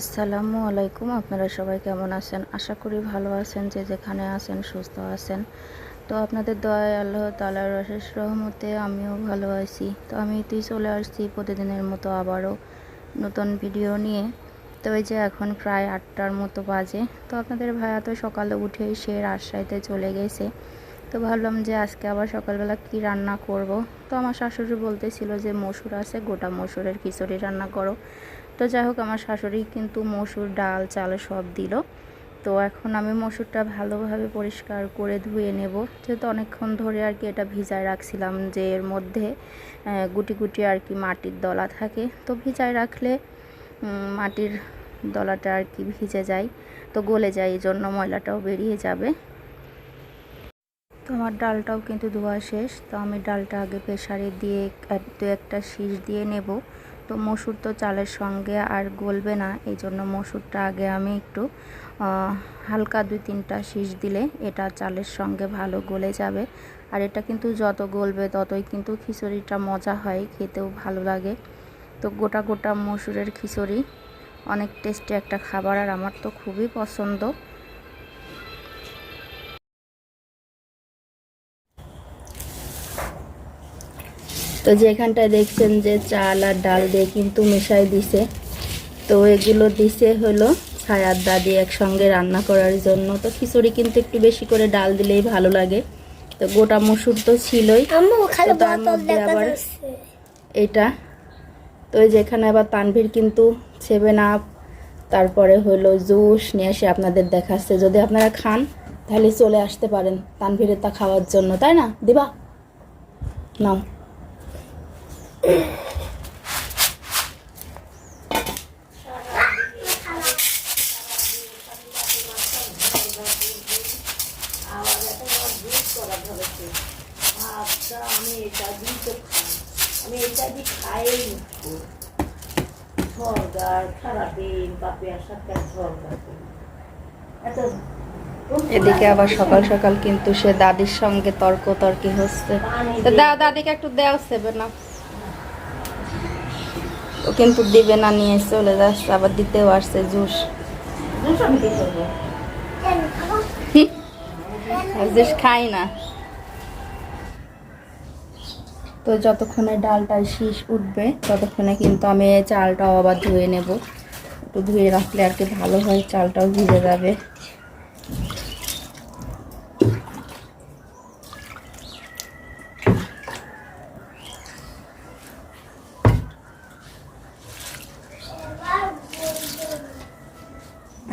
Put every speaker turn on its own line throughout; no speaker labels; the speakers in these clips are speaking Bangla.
আসসালামু আলাইকুম, আপনারা সবাই কেমন আছেন? আশা করি ভালো আছেন, যে যেখানে আছেন সুস্থ আছেন। তো আপনাদের দয়া আল্লাহ তালার অশেষ রহমতে আমিও ভালো আছি। তো আমি তুই চলে আসছি প্রতিদিনের মতো আবারও নতুন ভিডিও নিয়ে। তো এই যে এখন প্রায় আটটার মতো বাজে। তো আপনাদের ভাইয়া তো সকালে উঠেই সে রাজশাহীতে চলে গেছে। তো ভাবলাম যে আজকে আবার সকালবেলা কি রান্না করব? তো আমার শাশুড়ি বলতেছিল যে মসুর আছে, গোটা মসুরের খিচুড়ি রান্না করো। তো যাই হোক, আমার শাশুড়ি কিন্তু মসুর ডাল, চাল সব দিল। তো এখন আমি মসুরটা ভালোভাবে পরিষ্কার করে ধুয়ে নেব। যেহেতু অনেকক্ষণ ধরে আর কি এটা ভিজায় রাখছিলাম যে এর মধ্যে গুটি গুটি আর কি মাটির দলা থাকে। তো ভিজায় রাখলে মাটির দলাটা আর কি ভিজে যায়, তো গলে যায় এই জন্য ময়লাটাও বেরিয়ে যাবে। তো আমার ডালটাও কিন্তু ধোয়া শেষ। তো আমি ডালটা আগে প্রেসারে দিয়ে দু একটা শীষ দিয়ে নেব। তো মসুর তো চালের সঙ্গে আর গলবে না, এই জন্য মসুরটা আগে আমি একটু হালকা দুই তিনটা শীষ দিলে এটা চালের সঙ্গে ভালো গলে যাবে। আর এটা কিন্তু যত গলবে ততই কিন্তু খিচুড়িটা মজা হয়, খেতেও ভালো লাগে। তো গোটা গোটা মসুরের খিচুড়ি, অনেক টেস্টি একটা খাবার আর আমার তো খুবই পছন্দ। তো যেখানটায় দেখছেন যে চাল আর ডাল দিয়ে কিন্তু মিশাই দিছে। তো এগুলো দিছে হলো ছায়ার দাদি একসঙ্গে রান্না করার জন্য। তো খিচুড়ি কিন্তু একটু বেশি করে ডাল দিলেই ভালো লাগে। তো গোটা মসুর তো ছিলই। তার মধ্যে আবার এটা। তো এই যেখানে আবার তানভীর কিন্তু সেভেন আপ। তারপরে হলো জুস নিয়ে এসে আপনাদের দেখাচ্ছে। যদি আপনারা খান তাহলে চলে আসতে পারেন তানভীরের তা খাওয়ার জন্য। তাই না? দিবা? নাও। এদিকে আবার সকাল সকাল কিন্তু সে দাদির সঙ্গে তর্ক তর্কি হচ্ছে দাদিকে একটু দেওয়া সেবে না। কিন্তু দিবে, না নিয়ে চলে যাচ্ছে আবার দিতেও আসছে, জুস। জুস খাই না। তো যতক্ষণে ডালটা শীষ উঠবে, ততক্ষণে কিন্তু আমি চালটাও আবার ধুয়ে নেব। একটু ধুয়ে রাখলে আর কি ভালো হয়, চালটাও ভিজে যাবে।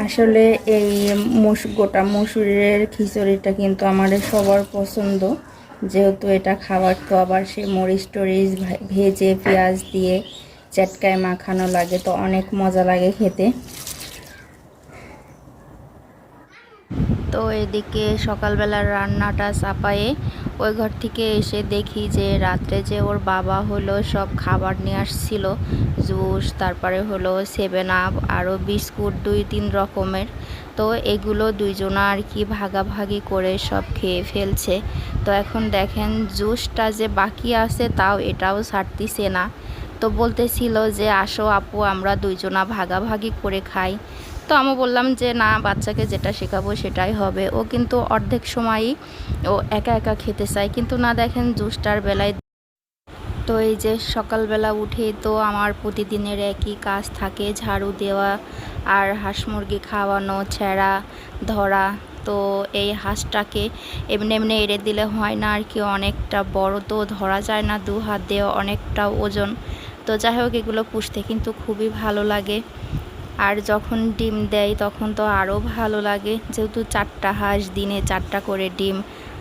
আসলে এই মুস, গোটা মসুরের খিচুড়িটা কিন্তু আমাদের সবার পছন্দ। যেহেতু এটা খাবার তো আবার সে মরিচ টরিচ ভেজে পেঁয়াজ দিয়ে চটকায় মাখানো লাগে, তো অনেক মজা লাগে খেতে। তো এদিকে সকালবেলার রান্নাটা চাপায়ে ওই ঘর থেকে এসে দেখি যে রাত্রে যে ওর বাবা হলো সব খাবার নিয়ে আসছিল, জুস, তারপরে হলো সেভেন আপ আরও বিস্কুট, দুই তিন রকমের। তো এগুলো দুইজনা আর কি ভাগাভাগি করে সব খেয়ে ফেলছে। তো এখন দেখেন জুসটা যে বাকি আছে তাও এটাও ছাড়তিছে না। তো বলতেছিল যে, আসো আপু, আমরা দুইজনা ভাগাভাগি করে খাই। তো আমি বললাম যে, না, বাচ্চাকে যেটা শেখাবো সেটাই হবে। ও কিন্তু অর্ধেক সময়ই ও একা একা খেতে চায়। কিন্তু না, দেখেন জুসটার বেলায় তো এই যে সকালবেলা উঠে তো আমার প্রতিদিনের একই কাজ থাকে, ঝাড়ু দেওয়া আর হাঁস মুরগি খাওয়ানো, ছেঁড়া, ধরা। তো এই হাঁসটাকে এমনি এমনি এড়ে দিলে হয় না আর কি, অনেকটা বড় তো ধরা যায় না, দু হাত দিয়ে অনেকটা ওজন। তো যাই হোক, এগুলো পুষতে কিন্তু খুবই ভালো লাগে। আর যখন ডিম দেয় তখন তো আরও ভালো লাগে। যেহেতু চারটা হাঁস দিনে চারটা করে ডিম,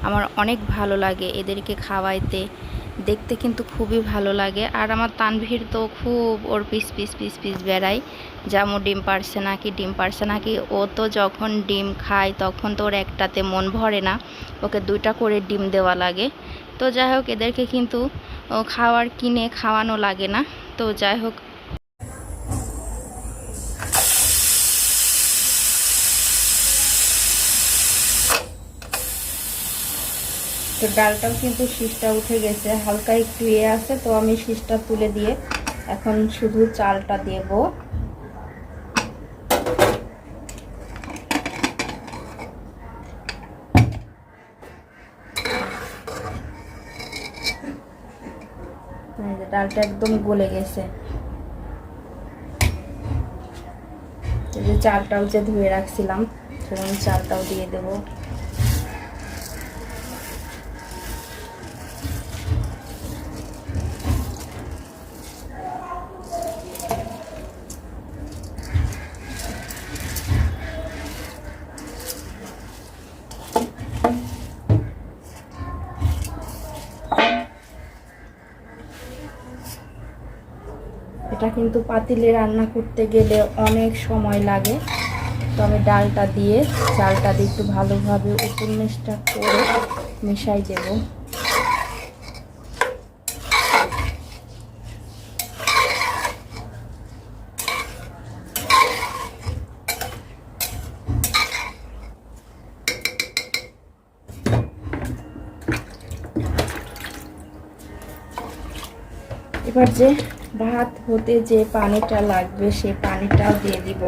আমার অনেক ভালো লাগে এদেরকে খাওয়াইতে। দেখতে কিন্তু খুবই ভালো লাগে। আর আমার তানভীর তো খুব ওর পিস পিস পিস পিস বেড়ায়। জামু ডিম পারছে নাকি ডিম পারছে নাকি ও তো যখন ডিম খায় তখন তো ওর একটাতে মন ভরে না। ওকে দুইটা করে ডিম দেওয়া লাগে। তো যাই হোক, এদেরকে কিন্তু খাওয়ার কিনে খাওয়ানো লাগে না। তো যাই হোক তো ডালটাও কিন্তু শীষটা উঠে গেছে, হালকা একটু ইয়ে আছে তো আমি শীষটা তুলে দিয়ে এখন শুধু চালটা দেব। ডালটা একদম গলে গেছে। চালটাও যে ধুয়ে রাখছিলাম, সেরকম চালটাও দিয়ে দেবো। এটা কিন্তু পাতিলে রান্না করতে গেলে অনেক সময় লাগে। তবে ডালটা দিয়ে চালটা দিয়ে একটু ভালোভাবে উপন্যাসটা করে মিশাই দেব। এবার যে ভাত হতে যে পানিটা লাগবে সেই পানিটাও দিয়ে দিব।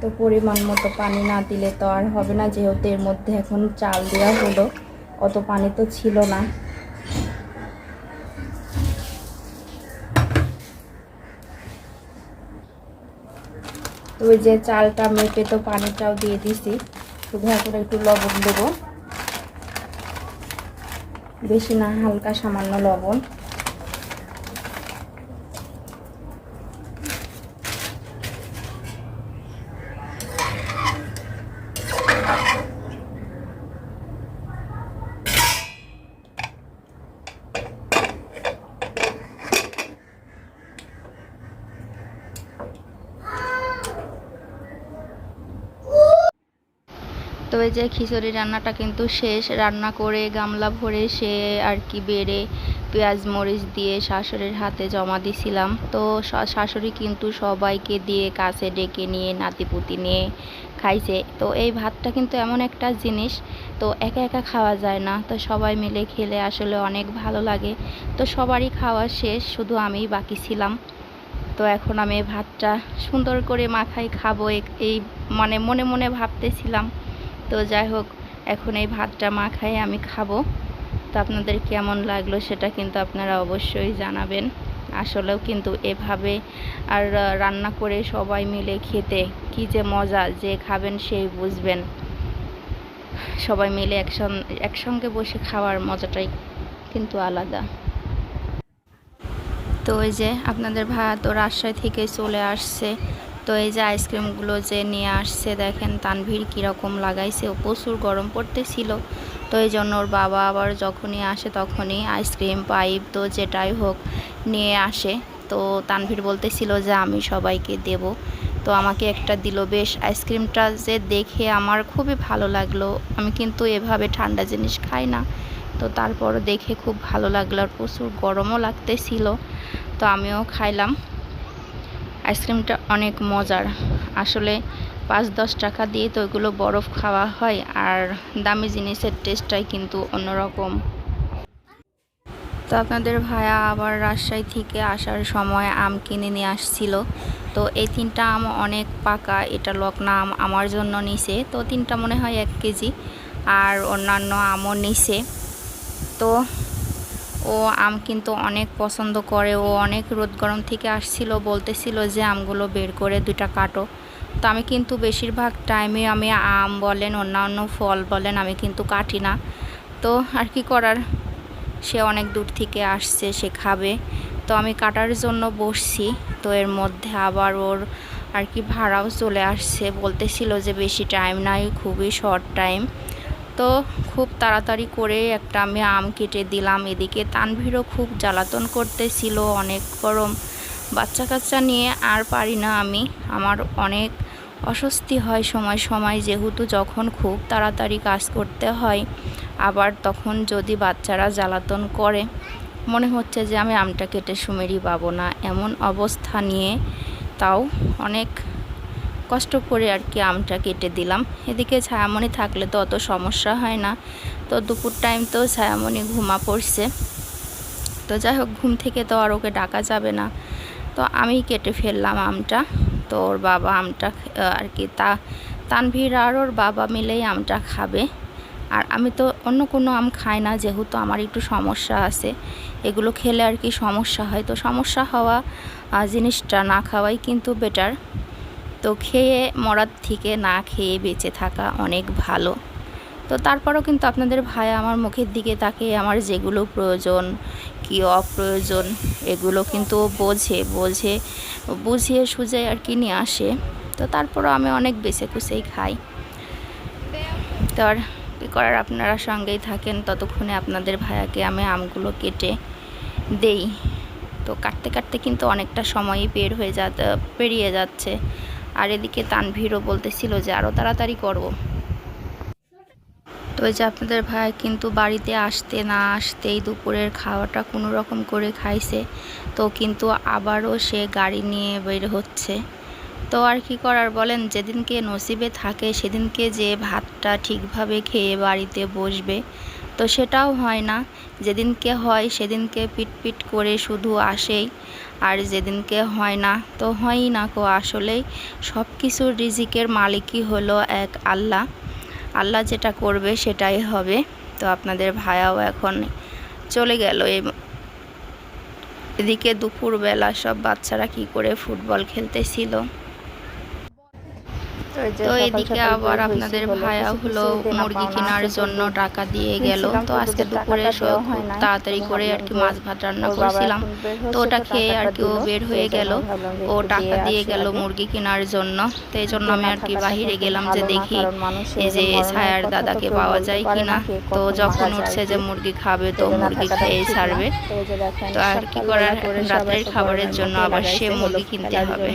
তো পরিমাণ মতো পানি না দিলে তো আর হবে না, যেহেতু এর মধ্যে এখন চাল দেওয়া হলো, অত পানি তো ছিল না। তো ওই যে চালটা মেপে তো পানিটাও দিয়ে দিছি, শুধু এখন একটু লবণ দেবো। বেশি না, হালকা সামান্য লবণ। এই যে খিচুড়ি রান্নাটা কিন্তু শেষ। রান্না করে গামলা ভরে সে আর কি বেড়ে পেঁয়াজ মরিচ দিয়ে শাশুড়ির হাতে জমা দিছিলাম। তো শাশুড়ি কিন্তু সবাইকে দিয়ে কাছে ডেকে নিয়ে, নাতিপুতি নিয়ে খাইছে। তো এই ভাতটা কিন্তু এমন একটা জিনিস, তো একা একা খাওয়া যায় না। তো সবাই মিলে খেলে আসলে অনেক ভালো লাগে। তো সবারই খাওয়া শেষ, শুধু আমিই বাকি ছিলাম। তো এখন আমি ভাতটা সুন্দর করে মাখাই খাব এই মানে মনে মনে ভাবতেছিলাম। তো যাই হোক, এখন এই ভাতটা মা মাখাই আমি খাব। তো আপনাদের কেমন লাগল সেটা কিন্তু আপনারা অবশ্যই জানাবেন। আসলেও কিন্তু এভাবে আর রান্না করে সবাই মিলে খেতে কি যে মজা, যে খাবেন সেই বুঝবেন। সবাই মিলে একসঙ্গে বসে খাওয়ার মজাটাই কিন্তু আলাদা। তো ওই যে আপনাদের ভাত ও রাজশাহী থেকে চলে আসছে। তো এই যে আইসক্রিমগুলো যে নিয়ে আসছে, দেখেন তানভীর কীরকম লাগাইছে। প্রচুর গরম পড়তেছিল। তো এই জন্য ওর বাবা আবার যখনই আসে তখনই আইসক্রিম, পাইপ, তো যেটাই হোক নিয়ে আসে। তো তানভীর বলতেছিল যে, আমি সবাইকে দেব। তো আমাকে একটা দিল, বেশ, আইসক্রিমটা যে দেখে আমার খুবই ভালো লাগল। আমি কিন্তু এভাবে ঠান্ডা জিনিস খাই না। তো তারপর দেখে খুব ভালো লাগল আর প্রচুর গরমও লাগতেছিল। তো আমিও খাইলাম। আইসক্রিমটা অনেক মজার। আসলে পাঁচ দশ টাকা দিয়ে তো ওইগুলো বরফ খাওয়া হয় আর দামি জিনিসের টেস্টটাই কিন্তু অন্যরকম। তো আপনাদের ভাইয়া আবার রাজশাহী থেকে আসার সময় আম কিনে নিয়ে আসছিল। তো এই তিনটা আম অনেক পাকা, এটা লকনা আম আমার জন্য নিছে। তো তিনটা মনে হয় এক কেজি, আর অন্যান্য আমও নিছে। তো ও আম কিন্তু অনেক পছন্দ করে। ও অনেক রোদ গরম থেকে আসছিল, বলতেছিল যে আমগুলো বের করে দুইটা কাটো। তো আমি কিন্তু বেশিরভাগ টাইমে আমি আম বলেন, অন্যান্য ফল বলেন, আমি কিন্তু কাটি না। তো আর কি করার? সে অনেক দূর থেকে আসছে, সে খাবে। তো আমি কাটার জন্য বসছি। তো এর মধ্যে আবার ওর আর কি ভাড়াও চলে আসছে। বলতেছিল যে বেশি টাইম নাই, খুবই শর্ট টাইম। তো খুব তাড়াতাড়ি করে একটা আমি আম কেটে দিলাম এদিকে। তানভীরও খুব জ্বালাতন করতেছিল অনেক গরম। বাচ্চা কাচ্চা নিয়ে আর পারি না আমি। আমার অনেক অস্বস্তি হয় সময় সময়, যেহেতু যখন খুব তাড়াতাড়ি কাজ করতে হয়, আবার তখন যদি বাচ্চারা জ্বালাতন করে, মনে হচ্ছে যে আমি আমটা কেটে সুমেরই পাবো না। এমন অবস্থা নিয়ে তাও অনেক কষ্ট করে আর কি আমটা কেটে দিলাম। এদিকে ছায়ামণি থাকলে তো অত সমস্যা হয় না। তো দুপুর টাইম তো ছায়ামণি ঘুমা পড়ছে। তো যাই হোক, ঘুম থেকে তো আর ওকে ডাকা যাবে না। তো আমি কেটে ফেললাম আমটা। তো ওর বাবা আমটা আর কি তা, তানভীর আর ওর বাবা মিলেই আমটা খাবে। আর আমি তো অন্য কোনো আম খাই না, যেহেতু আমার একটু সমস্যা আছে। এগুলো খেলে আর কি সমস্যা হয়। তো সমস্যা হওয়া জিনিসটা না খাওয়াই কিন্তু বেটার তো খেয়ে, মরার থেকে না খেয়ে বেঁচে থাকা অনেক ভালো। তো তারপরও কিন্তু আপনাদের ভাই আমার মুখের দিকে তাকে আমার যেগুলো প্রয়োজন, কি অপ্রয়োজন, এগুলো কিন্তু বোঝে বোঝে, বুঝিয়ে সুঝে আর কি নিয়ে আসে। তো তারপরও আমি অনেক বেছে কুছেই খাই। তো আর কী করার আপনারা সঙ্গেই থাকেন, ততক্ষণে আপনাদের ভাইয়াকে আমি আমগুলো কেটে দেই। তো কাটতে কাটতে কিন্তু অনেকটা সময়ই বের হয়ে যা পেরিয়ে যাচ্ছে। আর এদিকে তানভীরও বলতেছিল যে আরও তাড়াতাড়ি করব। তো যে আপনাদের ভাই কিন্তু বাড়িতে আসতে না আসতেই দুপুরের খাওয়াটা কোনো রকম করে খাইছে। তো কিন্তু আবারও সে গাড়ি নিয়ে বের হচ্ছে। তো আর কি করার বলেন, যেদিনকে নসিবে থাকে সেদিনকে যে ভাতটা ঠিকভাবে খেয়ে বাড়িতে বসবে তো সেটাও হয় না। যেদিনকে হয় সেদিনকে পিটপিট করে শুধু আসেই। আর যেদিনকে হয় না, তো হয়ই না কো আসলেই। সব কিছুর রিজিকের মালিকই হলো এক আল্লাহ। আল্লাহ যেটা করবে সেটাই হবে। তো আপনাদের ভায়াও এখন চলে গেল এদিকে দুপুরবেলা সব বাচ্চারা কি করে ফুটবল খেলতেছিল। তো এদিকে আবার আপনাদের ভাইয়া হলো মুরগি কেনার জন্য টাকা দিয়ে গেল। তো আজকে দুপুরে খুব তাড়াতাড়ি করে আর কি মাছ ভাত রান্না করেছিলাম। তো ওটা খেয়ে আর কি ও বের হয়ে গেল। ও টাকা দিয়ে গেল মুরগি কেনার জন্য। তো এই জন্য আমি আর কি বাহিরে গেলাম যে দেখি এই যে ছায়ার দাদাকে পাওয়া যায় কিনা তো যখন উঠছে যে মুরগি খাবে তো মুরগি খেয়ে ছাড়বে তো আর কি করার রাত্রের খাবারের জন্য আবার সে মুরগি কিনতে হবে।